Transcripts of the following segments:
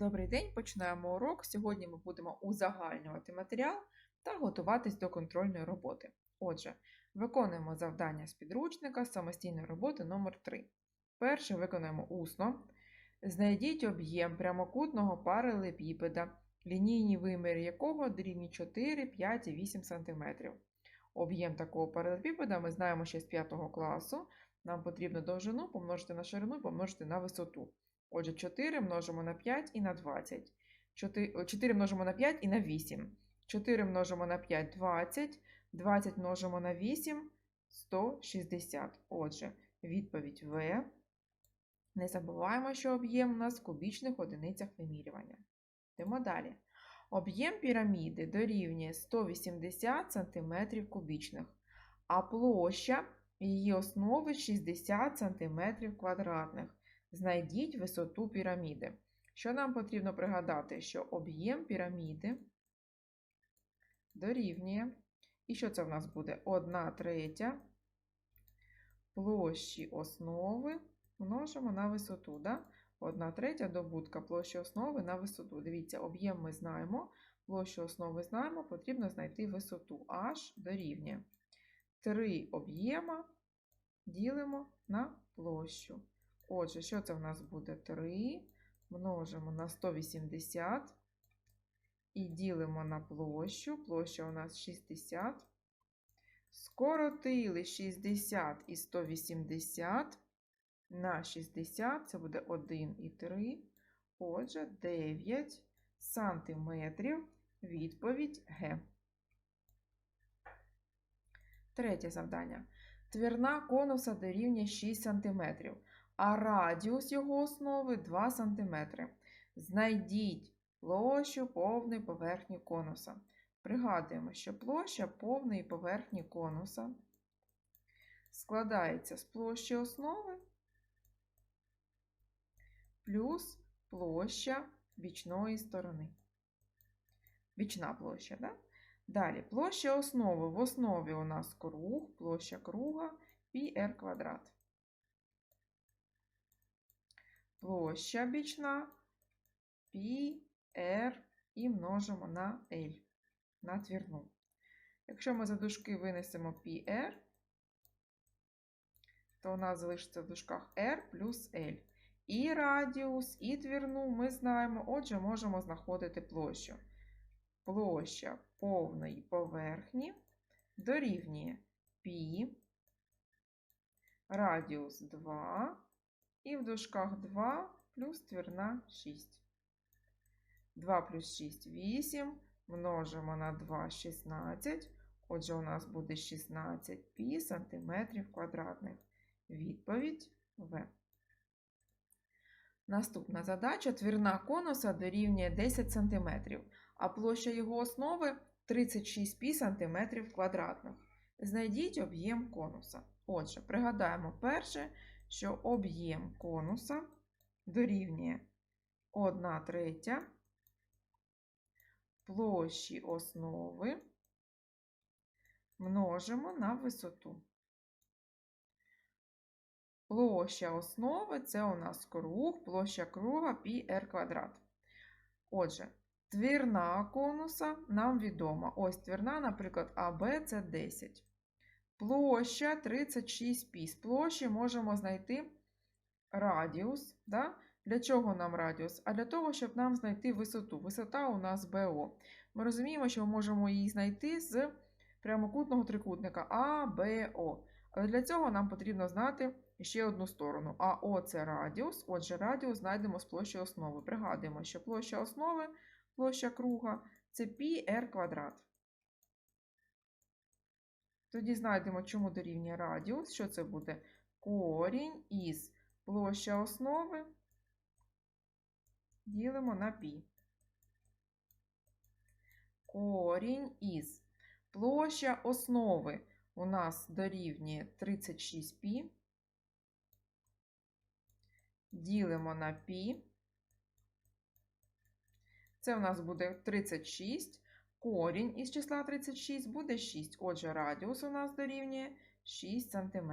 Добрий день, починаємо урок. Сьогодні ми будемо узагальнювати матеріал та готуватись до контрольної роботи. Отже, виконуємо завдання з підручника самостійної роботи номер 3 Перше виконуємо усно. Знайдіть об'єм прямокутного паралепіпеда, лінійні виміри якого дорівнює 4, 5 і 8 см. Об'єм такого паралепіпеда ми знаємо ще з 5 класу. Нам потрібно довжину помножити на ширину, помножити на висоту. Отже, 4 множимо на 5 і на 20. 4, 4 множимо на 5 і на 8. 4 множимо на 5 20. 20 множимо на 8 160. Отже, відповідь В. Не забуваємо, що об'єм у нас в кубічних одиницях вимірювання. Йдемо далі. Об'єм піраміди дорівнює 180 см кубічних, а площа її основи 60 см квадратних. Знайдіть висоту піраміди. Що нам потрібно пригадати, що об'єм піраміди дорівнює. І що це в нас буде? 1 третя площі основи множимо на висоту. Да? 1 третя добутка площі основи на висоту. Дивіться, об'єм ми знаємо, площу основи знаємо, потрібно знайти висоту h дорівнює. 3 об'єма ділимо на площу. Отже, що це в нас буде 3 множимо на 180 і ділимо на площу. Площа у нас 60. Скоротили 60 і 180 на 60, це буде 1 і 3. Отже, 9 сантиметрів. Відповідь Г. Третє завдання. Твірна конуса дорівнює 6 см а радіус його основи 2 см. Знайдіть площу повної поверхні конуса. Пригадуємо, що площа повної поверхні конуса складається з площі основи плюс площа бічної сторони. Бічна площа, да? Далі площа основи. В основі у нас круг, площа круга πr квадрат площа бічна π, r і множимо на L, на твірну. Якщо ми за дужки винесемо πr, то у нас залишиться в дужках r плюс L. І радіус, і твірну ми знаємо, отже, можемо знаходити площу. Площа повної поверхні дорівнює π, радіус 2. і в дужках 2 плюс твірна 6. 2 плюс 6 8. Множимо на 2 16. Отже, у нас буде 16 пі сантиметрів квадратних. Відповідь В. Наступна задача твірна конуса дорівнює 10 см, а площа його основи 36 пі сантиметрів квадратних. Знайдіть об'єм конуса. Отже, пригадаємо перше, що об'єм конуса дорівнює 1 третя площі основи множимо на висоту. Площа основи це у нас круг, площа круга πr квадрат. Отже, твірна конуса нам відома. Ось твірна, наприклад, АБ це 10. Площа 36 пі. З площі можемо знайти радіус. Да? Для чого нам радіус? А для того, щоб нам знайти висоту. Висота у нас БО. Ми розуміємо, що ми можемо її знайти з прямокутного трикутника АБО. Але для цього нам потрібно знати ще одну сторону. АО це радіус. Отже, радіус знайдемо з площі основи. Пригадуємо, що площа основи, площа круга це πr квадрат. Тоді знайдемо, чому дорівнює радіус. Що це буде? Корінь із площа основи ділимо на пі. Корінь із площа основи у нас дорівнює 36 пі. Ділимо на пі. Це у нас буде 36. Корінь із числа 36 буде 6. Отже, радіус у нас дорівнює 6 см.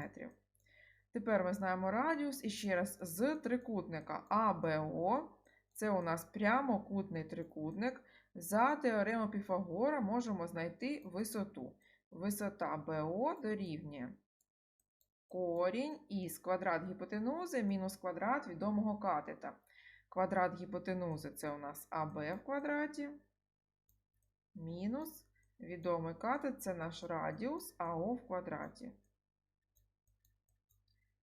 Тепер ми знаємо радіус і ще раз з трикутника АБО Це у нас прямокутний трикутник. За теоремою Піфагора можемо знайти висоту. Висота БО дорівнює корінь із квадрат гіпотенузи мінус квадрат відомого катета. Квадрат гіпотенузи це у нас АБ в квадраті. Мінус відомий катет це наш радіус АО в квадраті.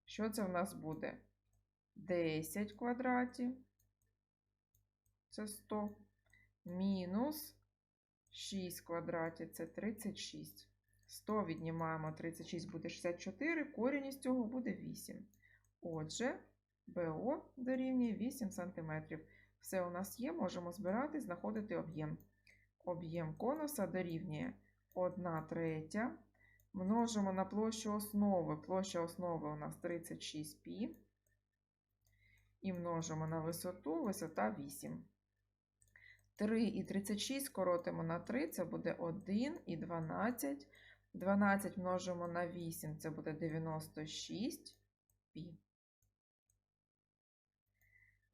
Що це в нас буде? 10 в квадраті. Це 100. Мінус 6 в квадраті це 36. 100 віднімаємо 36 буде 64, корінь із цього буде 8. Отже, БО дорівнює 8 см. Все у нас є, можемо збирати, знаходити об'єм. Об'єм конуса дорівнює 1 третя. Множимо на площу основи. Площа основи у нас 36π. І множимо на висоту, висота 8. 3 і 36 скоротимо на 3, це буде 1 і 12. 12 множимо на 8, це буде 96 пі.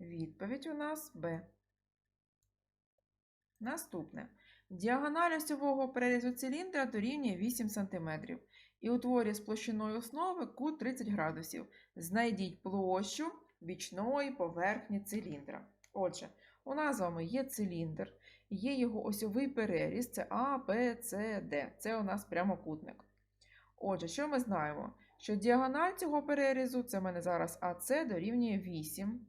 Відповідь у нас Б. Наступне. Діагональ осьового перерізу циліндра дорівнює 8 см і утворює з площиною основи кут 30 градусів. Знайдіть площу бічної поверхні циліндра. Отже, у нас з вами є циліндр, є його осьовий переріз, це А, Б, С, Д. Це у нас прямокутник. Отже, що ми знаємо? Що діагональ цього перерізу, це в мене зараз АС дорівнює 8.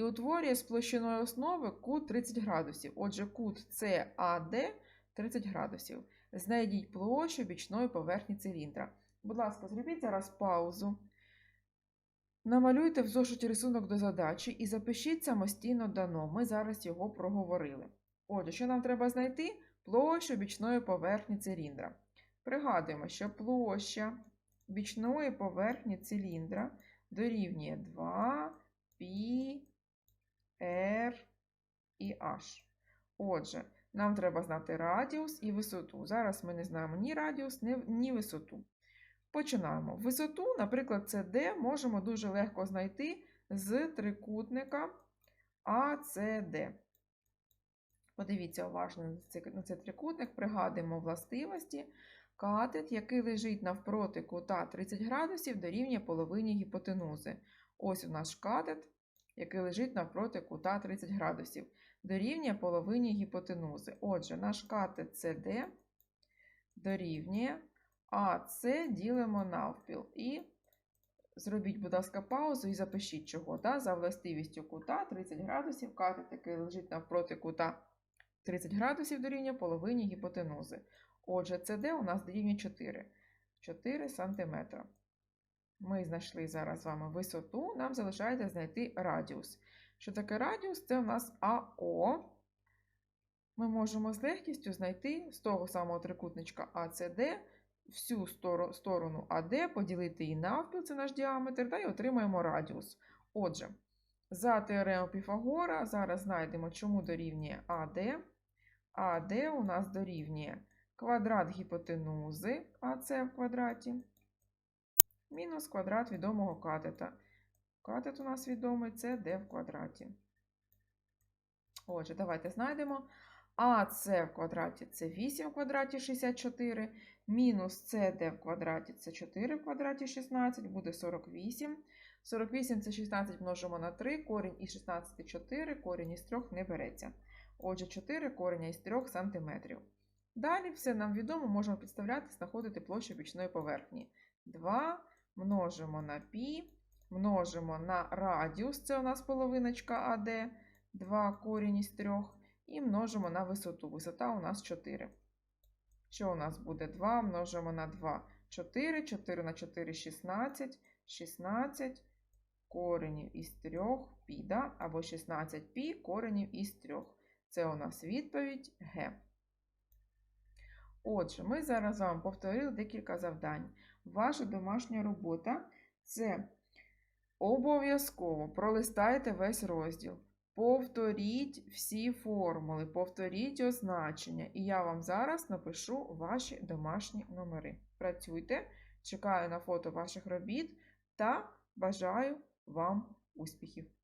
І утворює з площиною основи кут 30 градусів. Отже, кут САД 30 градусів. Знайдіть площу бічної поверхні циліндра. Будь ласка, зробіть зараз паузу. Намалюйте в зошиті рисунок до задачі і запишіть самостійно дано. Ми зараз його проговорили. Отже, що нам треба знайти? Площу бічної поверхні циліндра. Пригадуємо, що площа бічної поверхні циліндра дорівнює 2 π R і H. Отже, нам треба знати радіус і висоту. Зараз ми не знаємо ні радіус, ні висоту. Починаємо. Висоту, наприклад, CD можемо дуже легко знайти з трикутника ACD. Подивіться уважно на цей трикутник, пригадуємо властивості. Катет, який лежить навпроти кута 30 градусів, дорівнює половині гіпотенузи. Ось у нас катет, який лежить навпроти кута 30 градусів, дорівнює половині гіпотенузи. Отже, наш CD дорівнює АС ділимо навпіл. І зробіть, будь ласка, паузу і запишіть чого. Да? За властивістю кута 30 градусів, катет, який лежить навпроти кута 30 градусів дорівнює половині гіпотенузи. Отже, CD у нас дорівнює 4 4 см. Ми знайшли зараз з вами висоту, нам залишається знайти радіус. Що таке радіус? Це у нас АО. Ми можемо з легкістю знайти з того самого трикутничка АЦД всю сторону АД, поділити її навпіл, це наш діаметр, та й отримаємо радіус. Отже, за теоремою Піфагора зараз знайдемо, чому дорівнює АД. АД у нас дорівнює квадрат гіпотенузи АС в квадраті, мінус квадрат відомого катета. Катет у нас відомий це d в квадраті. Отже, давайте знайдемо. АС в квадраті це 8 в квадраті 64, мінус CD в квадраті це 4 в квадраті 16, буде 48. 48 це 16 множимо на 3, корінь із 16 4, корінь із 3 не береться. Отже, 4 кореня із 3 см. Далі все нам відомо, можемо підставляти, знаходити площу бічної поверхні. 2 множимо на π, множимо на радіус, це у нас половиночка АД, 2 корінь із 3, і множимо на висоту. Висота у нас 4. Що у нас буде 2 множимо на 2, 4, 4 на 4 16, 16 коренів із 3 пі, да? або 16 пі коренів із 3. Це у нас відповідь Г. Отже, ми зараз з повторили декілька завдань. Ваша домашня робота це обов'язково пролистайте весь розділ. Повторіть всі формули, повторіть означення, і я вам зараз напишу ваші домашні номери. Працюйте, чекаю на фото ваших робіт та бажаю вам успіхів!